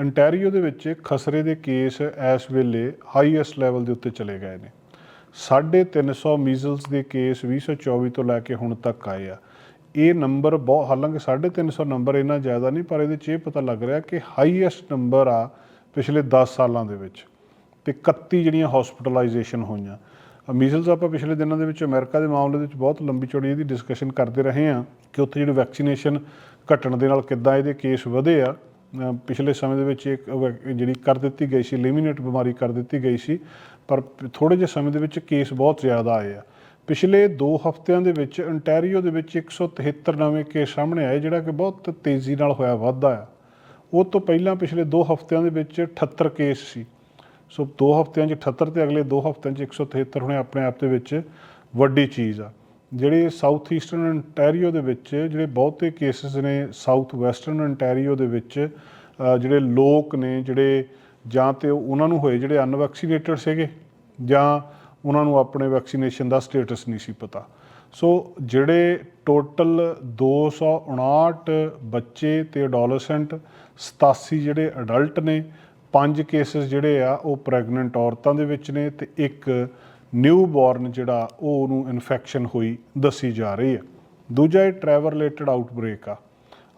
Ontario ਦੇ ਵਿੱਚ ਖਸਰੇ ਦੇ ਕੇਸ ਇਸ ਵੇਲੇ ਹਾਈਐਸਟ ਲੈਵਲ ਦੇ ਉੱਤੇ ਚਲੇ ਗਏ ਨੇ। 350 ਮੀਜ਼ਲਸ ਦੇ ਕੇਸ 2024 ਤੋਂ ਲੈ ਕੇ ਹੁਣ ਤੱਕ ਆਏ ਆ। ਇਹ ਨੰਬਰ ਬਹੁਤ ਹਾਲਾਂਕਿ 350 ਨੰਬਰ ਇੰਨਾ ਜ਼ਿਆਦਾ ਨਹੀਂ, ਪਰ ਇਹਦੇ 'ਚ ਇਹ ਪਤਾ ਲੱਗ ਰਿਹਾ ਕਿ ਹਾਈਐਸਟ ਨੰਬਰ ਆ ਪਿਛਲੇ 10 ਸਾਲਾਂ ਦੇ ਵਿੱਚ। ਤੇ 31 ਜਿਹੜੀਆਂ ਹਸਪੀਟਲਾਈਜੇਸ਼ਨ ਹੋਈਆਂ। ਮੀਜ਼ਲਸ ਆਪਾਂ ਪਿਛਲੇ ਦਿਨਾਂ ਦੇ ਵਿੱਚ ਅਮਰੀਕਾ ਦੇ ਮਾਮਲੇ ਦੇ ਵਿੱਚ ਬਹੁਤ ਲੰਬੀ ਚੌੜੀ ਇਹਦੀ ਡਿਸਕਸ਼ਨ ਕਰਦੇ ਰਹੇ ਹਾਂ ਕਿ ਉੱਥੇ ਜਿਹੜੀ ਵੈਕਸੀਨੇਸ਼ਨ ਘਟਣ ਦੇ ਨਾਲ ਕਿੱਦਾਂ ਇਹਦੇ ਕੇਸ ਵਧੇ ਆ। ਪਿਛਲੇ ਸਮੇਂ ਦੇ ਵਿੱਚ ਇੱਕ ਜਿਹੜੀ ਕਰ ਦਿੱਤੀ ਗਈ ਸੀ ਲਿਮੀਨੇਟ ਬਿਮਾਰੀ ਕਰ ਦਿੱਤੀ ਗਈ ਸੀ, ਪਰ ਥੋੜੇ ਜਿਹੇ ਸਮੇਂ ਦੇ ਵਿੱਚ ਕੇਸ ਬਹੁਤ ਜ਼ਿਆਦਾ ਆਏ ਆ। ਪਿਛਲੇ 2 ਹਫ਼ਤਿਆਂ ਦੇ ਵਿੱਚ ਅੰਟੈਰੀਓ ਦੇ ਵਿੱਚ 173 ਨਵੇਂ ਕੇਸ ਸਾਹਮਣੇ ਆਏ, ਜਿਹੜਾ ਕਿ ਬਹੁਤ ਤੇਜ਼ੀ ਨਾਲ ਹੋਇਆ ਵਾਧਾ ਆ। ਉਹ ਤੋਂ ਪਹਿਲਾਂ ਪਿਛਲੇ 2 ਹਫ਼ਤਿਆਂ ਦੇ ਵਿੱਚ 78 ਕੇਸ ਸੀ। ਸੋ 2 ਹਫ਼ਤਿਆਂ 'ਚ 78 ਤੇ ਅਗਲੇ 2 ਹਫ਼ਤਿਆਂ 'ਚ 173 ਹੁਣੇ ਆਪਣੇ ਆਪ ਦੇ ਵਿੱਚ ਵੱਡੀ ਚੀਜ਼ ਆ। ਜਿਹੜੇ ਸਾਊਥ ਈਸਟਰਨ ਅੰਟੈਰੀਓ ਦੇ ਵਿੱਚ ਜਿਹੜੇ ਬਹੁਤੇ ਕੇਸਿਸ ਨੇ ਸਾਊਥ ਵੈਸਟਰਨ ਅੰਟੈਰੀਓ ਦੇ ਵਿੱਚ ਜਿਹੜੇ ਲੋਕ ਨੇ ਜਿਹੜੇ ਜਾਂ ਤੇ ਉਹਨਾਂ ਨੂੰ ਹੋਏ ਜਿਹੜੇ ਅਨਵੈਕਸੀਨੇਟਡ ਸੀਗੇ ਜਾਂ ਉਹਨਾਂ ਨੂੰ ਆਪਣੇ ਵੈਕਸੀਨੇਸ਼ਨ ਦਾ ਸਟੇਟਸ ਨਹੀਂ ਸੀ ਪਤਾ। ਸੋ ਜਿਹੜੇ ਟੋਟਲ 259 ਬੱਚੇ ਤੇ ਅਡੋਲੈਸੈਂਟ 87 ਜਿਹੜੇ ਅਡਲਟ ਨੇ, ਪੰਜ ਕੇਸਿਸ ਜਿਹੜੇ ਆ ਉਹ ਪ੍ਰੈਗਨੈਂਟ ਔਰਤਾਂ ਦੇ ਵਿੱਚ ਨੇ ਤੇ ਇੱਕ ਨਿਊ ਬੋਰਨ ਜਿਹੜਾ ਉਹ ਉਹਨੂੰ ਇਨਫੈਕਸ਼ਨ ਹੋਈ ਦੱਸੀ ਜਾ ਰਹੀ ਹੈ। ਦੂਜਾ ਇਹ ਟਰੈਵਲ ਰਿਲੇਟਡ ਆਊਟਬ੍ਰੇਕ ਆ।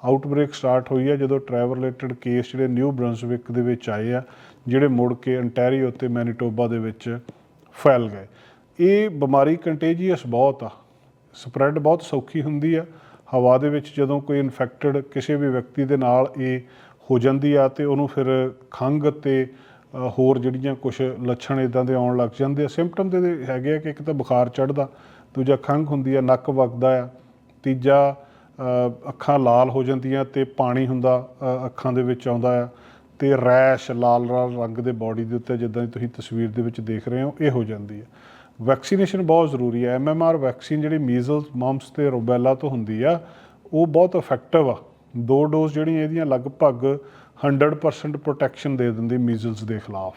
ਆਊਟਬ੍ਰੇਕ ਸਟਾਰਟ ਹੋਈ ਹੈ ਜਦੋਂ ਟਰੈਵਲ ਰਿਲੇਟਡ ਕੇਸ ਜਿਹੜੇ ਨਿਊ ਬ੍ਰੰਸਵਿਕ ਦੇ ਵਿੱਚ ਆਏ ਆ, ਜਿਹੜੇ ਮੁੜ ਕੇ ਅੰਟੈਰੀਓ ਤੇ ਮੈਨੀਟੋਬਾ ਦੇ ਵਿੱਚ ਫੈਲ ਗਏ। ਇਹ ਬਿਮਾਰੀ ਕੰਟੇਜੀਅਸ ਬਹੁਤ ਆ। ਸਪਰੈਡ ਬਹੁਤ ਸੌਖੀ ਹੁੰਦੀ ਆ। ਹਵਾ ਦੇ ਵਿੱਚ ਜਦੋਂ ਕੋਈ ਇਨਫੈਕਟਡ ਕਿਸੇ ਵੀ ਵਿਅਕਤੀ ਦੇ ਨਾਲ ਇਹ ਹੋ ਜਾਂਦੀ ਆ ਤੇ ਉਹਨੂੰ ਫਿਰ ਖੰਘ ਤੇ ਹੋਰ ਜਿਹੜੀਆਂ ਕੁਝ ਲੱਛਣ ਇਦਾਂ ਦੇ ਆਉਣ ਲੱਗ ਜਾਂਦੇ ਆ ਸਿੰਪਟਮ ਦੇ ਹੈਗੇ ਆ ਕਿ ਇੱਕ ਤਾਂ ਬੁਖਾਰ ਚੜਦਾ ਦੂਜਾ ਖੰਘ ਹੁੰਦੀ ਆ, ਨੱਕ ਵਗਦਾ ਆ, ਤੀਜਾ ਅੱਖਾਂ ਲਾਲ ਹੋ ਜਾਂਦੀਆਂ ਤੇ ਪਾਣੀ ਹੁੰਦਾ ਅੱਖਾਂ ਦੇ ਵਿੱਚ ਆਉਂਦਾ ਆ, ਤੇ ਰੈਸ਼ ਲਾਲ ਲਾਲ ਰੰਗ ਦੇ ਬਾਡੀ ਦੇ ਉੱਤੇ ਜਿੱਦਾਂ ਦੀ ਤੁਸੀਂ ਤਸਵੀਰ ਦੇ ਵਿੱਚ ਦੇਖ ਰਹੇ ਹੋ, ਇਹ ਹੋ ਜਾਂਦੀ ਹੈ ਵੈਕਸੀਨੇਸ਼ਨ ਬਹੁਤ ਜ਼ਰੂਰੀ ਹੈ ਐਮਐਮਆਰ ਵੈਕਸੀਨ ਜਿਹੜੀ ਮੀਜ਼ਲਸ ਮਮਸ ਤੇ ਰੂਬੈਲਾ ਤੋਂ ਹੁੰਦੀ ਆ, ਉਹ ਬਹੁਤ ਇਫੈਕਟਿਵ ਆ। ਦੋ ਡੋਜ਼ ਜਿਹੜੀਆਂ ਇਹਦੀਆਂ ਲਗਭਗ 100% ਪ੍ਰੋਟੈਕਸ਼ਨ ਦੇ ਦਿੰਦੀ ਮੀਜ਼ਲਸ ਦੇ ਖਿਲਾਫ।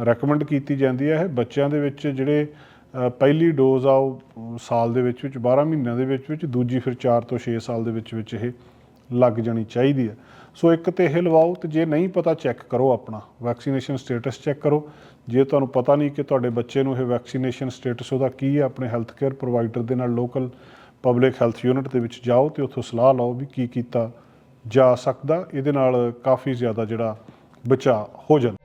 ਰეკਮੈਂਡ ਕੀਤੀ ਜਾਂਦੀ ਹੈ ਇਹ ਬੱਚਿਆਂ ਦੇ ਵਿੱਚ ਜਿਹੜੇ ਪਹਿਲੀ ਡੋਜ਼ ਆ ਉਹ ਸਾਲ ਦੇ ਵਿੱਚ ਵਿੱਚ 12 ਮਹੀਨਿਆਂ ਦੇ ਵਿੱਚ ਵਿੱਚ, ਦੂਜੀ ਫਿਰ 4 ਤੋਂ 6 ਸਾਲ ਦੇ ਵਿੱਚ ਵਿੱਚ ਇਹ ਲੱਗ ਜਾਣੀ ਚਾਹੀਦੀ ਹੈ। ਸੋ ਇੱਕ ਤੇ ਇਹ ਲਵਾਓ ਤੇ ਜੇ ਨਹੀਂ ਪਤਾ ਚੈੱਕ ਕਰੋ ਆਪਣਾ, ਵੈਕਸੀਨੇਸ਼ਨ ਸਟੇਟਸ ਚੈੱਕ ਕਰੋ। ਜੇ ਤੁਹਾਨੂੰ ਪਤਾ ਨਹੀਂ ਕਿ ਤੁਹਾਡੇ ਬੱਚੇ ਨੂੰ ਇਹ ਵੈਕਸੀਨੇਸ਼ਨ ਸਟੇਟਸ ਉਹਦਾ ਕੀ ਹੈ, ਆਪਣੇ ਹੈਲਥ ਕੇਅਰ ਪ੍ਰੋਵਾਈਡਰ ਦੇ ਨਾਲ ਲੋਕਲ ਪਬਲਿਕ ਹੈਲਥ ਯੂਨਿਟ ਦੇ ਵਿੱਚ ਜਾਓ ਤੇ ਉੱਥੋਂ ਸਲਾਹ ਲਓ ਵੀ ਕੀ ਕੀਤਾ ਜਾ ਸਕਦਾ ਇਹਦੇ ਨਾਲ ਕਾਫੀ ਜ਼ਿਆਦਾ ਜਿਹੜਾ ਬਚਾਅ ਹੋ ਜਾਂਦਾ।